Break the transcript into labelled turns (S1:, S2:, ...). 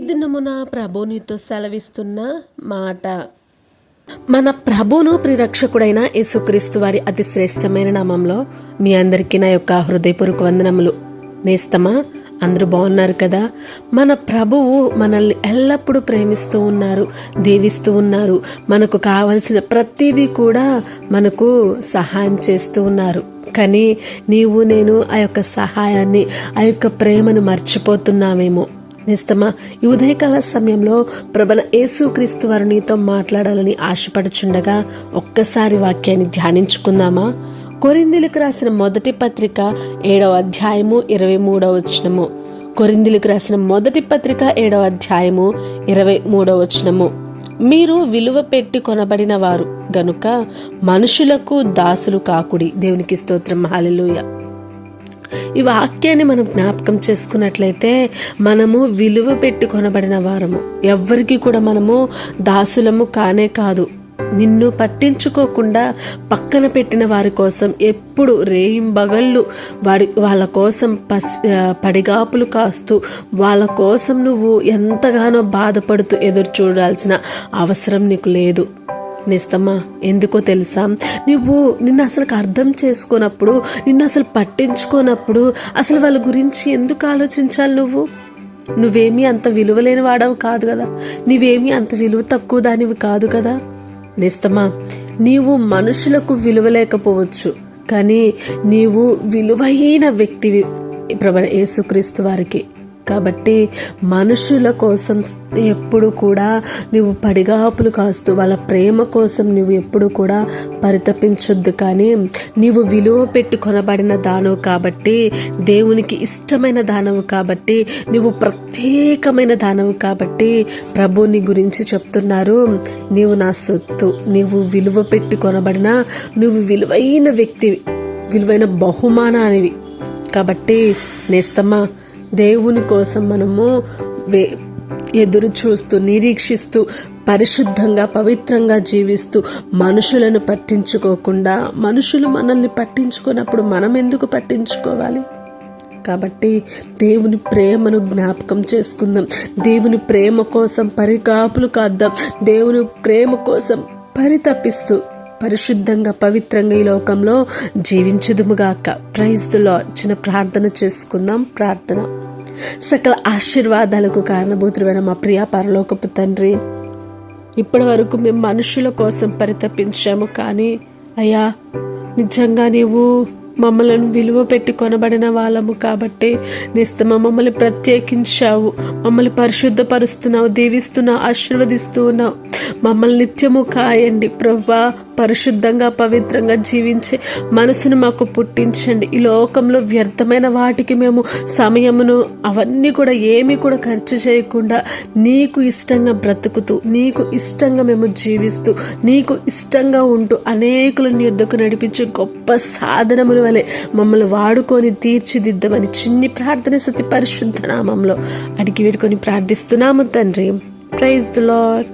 S1: దినమున ప్రభు నీతో సెలవిస్తున్న మాట. మన ప్రభును ప్రిరక్షకుడైన యేసుక్రీస్తు వారి అతి శ్రేష్టమైన నామంలో మీ అందరికీ నా యొక్క హృదయపూర్వక వందనములు. నేస్తమా? అందరూ బాగున్నారు కదా? మన ప్రభువు మనల్ని ఎల్లప్పుడూ ప్రేమిస్తూ ఉన్నారు దీవిస్తూ ఉన్నారు. మనకు కావలసిన ప్రతిదీ కూడా మనకు సహాయం చేస్తూ ఉన్నారు. కానీ నీవు నేను ఆ యొక్క సహాయాన్ని ఆ యొక్క ప్రేమను మర్చిపోతున్నామేమో నిస్తమా. ఈ ఉదయకాల సమయంలో ప్రభల యేసుక్రీస్తు వారు నీతో మాట్లాడాలని ఆశపడుచుండగా ఒక్కసారి వాక్యాన్ని ధ్యానించుకుందామా. కొరిందులకు రాసిన మొదటి పత్రిక ఏడవ అధ్యాయము ఇరవై మూడవ వచనము. కొరిందులకు రాసిన మొదటి పత్రిక ఏడవ అధ్యాయము ఇరవై మూడవ వచనము. మీరు విలువ పెట్టి కొనబడిన వారు గనుక మనుషులకు దాసులు కాకుడి. దేవునికి స్తోత్రం. హాలెలూయ ఈ వాక్యాన్ని మనం జ్ఞాపకం చేసుకున్నట్లయితే మనము విలువ పెట్టి కొనబడిన వారము. ఎవ్వరికి కూడా మనము దాసులము కానే కాదు. నిన్ను పట్టించుకోకుండా పక్కన పెట్టిన వారి కోసం ఎప్పుడు రేయింబగళ్ళు వాడి వాళ్ళ కోసం పసి పడిగాపులు కాస్తూ వాళ్ళ కోసం నువ్వు ఎంతగానో బాధపడుతూ ఎదురు చూడాల్సిన అవసరం నీకు లేదు. నిస్తమా ఎందుకో తెలుసా? నువ్వు నిన్ను అసలు అర్థం చేసుకున్నప్పుడు నిన్ను అసలు పట్టించుకోనప్పుడు అసలు వాళ్ళ గురించి ఎందుకు ఆలోచించాలి నువ్వు? నువ్వేమీ అంత విలువలేని వాడవు కాదు కదా? నీవేమీ అంత విలువ తక్కువ దానివి కాదు కదా? నిస్తమా నీవు మనుషులకు విలువ లేకపోవచ్చు కానీ నీవు విలువైన వ్యక్తివి ప్రభ యేసుక్రీస్తు వారికి. కాబట్టి మనుషుల కోసం ఎప్పుడు కూడా నువ్వు పడిగాపులు కాస్తూ వాళ్ళ ప్రేమ కోసం నువ్వు ఎప్పుడు కూడా పరితపించొద్దు. కానీ నీవు విలువ పెట్టి కొనబడిన దానవు కాబట్టి దేవునికి ఇష్టమైన దానవు కాబట్టి నువ్వు ప్రత్యేకమైన దానవు కాబట్టి ప్రభుని గురించి చెప్తున్నారు. నీవు నా సొత్తు నీవు విలువ పెట్టి కొనబడిన నువ్వు విలువైన వ్యక్తివి విలువైన బహుమానానివి. కాబట్టి నేస్తమ్మా దేవుని కోసం మనము వే ఎదురు చూస్తూ నిరీక్షిస్తూ పరిశుద్ధంగా పవిత్రంగా జీవిస్తూ మనుషులను పట్టించుకోకుండా మనుషులు మనల్ని పట్టించుకున్నప్పుడు మనం ఎందుకు పట్టించుకోవాలి? కాబట్టి దేవుని ప్రేమను జ్ఞాపకం చేసుకుందాం. దేవుని ప్రేమ కోసం పరికాపులు కాద్దాం. దేవుని ప్రేమ కోసం పరితపిస్తూ పరిశుద్ధంగా పవిత్రంగా ఈ లోకంలో జీవించుదుముగాక ప్రైజ్ దులో చిన్న ప్రార్థన చేసుకుందాం. ప్రార్థన. సకల ఆశీర్వాదాలకు కారణభూతుడైన మా ప్రియ పరలోకపు తండ్రి ఇప్పటి వరకు మేము మనుషుల కోసం పరితపించాము కానీ అయ్యా నిజంగా నీవు మమ్మలను విలువ పెట్టి కొనబడిన వాళ్ళము కాబట్టి నిస్తమ మమ్మల్ని ప్రత్యేకించావు మమ్మల్ని పరిశుద్ధపరుస్తున్నావు దీవిస్తున్నావు ఆశీర్వదిస్తూ ఉన్నావు. మమ్మల్ని నిత్యము కాయండి ప్రభా పరిశుద్ధంగా పవిత్రంగా జీవించే మనసును మాకు పుట్టించండి. ఈ లోకంలో వ్యర్థమైన వాటికి మేము సమయమును అవన్నీ కూడా ఏమీ కూడా ఖర్చు చేయకుండా నీకు ఇష్టంగా బ్రతుకుతూ నీకు ఇష్టంగా మేము జీవిస్తూ నీకు ఇష్టంగా ఉంటూ అనేకులను యుద్ధకు నడిపించే గొప్ప సాధనముల వలె మమ్మల్ని వాడుకొని తీర్చిదిద్దామని చిన్ని ప్రార్థన సతి పరిశుద్ధ నామంలో అడిగి వేడుకొని ప్రార్థిస్తున్నాము తండ్రి. Praise the lord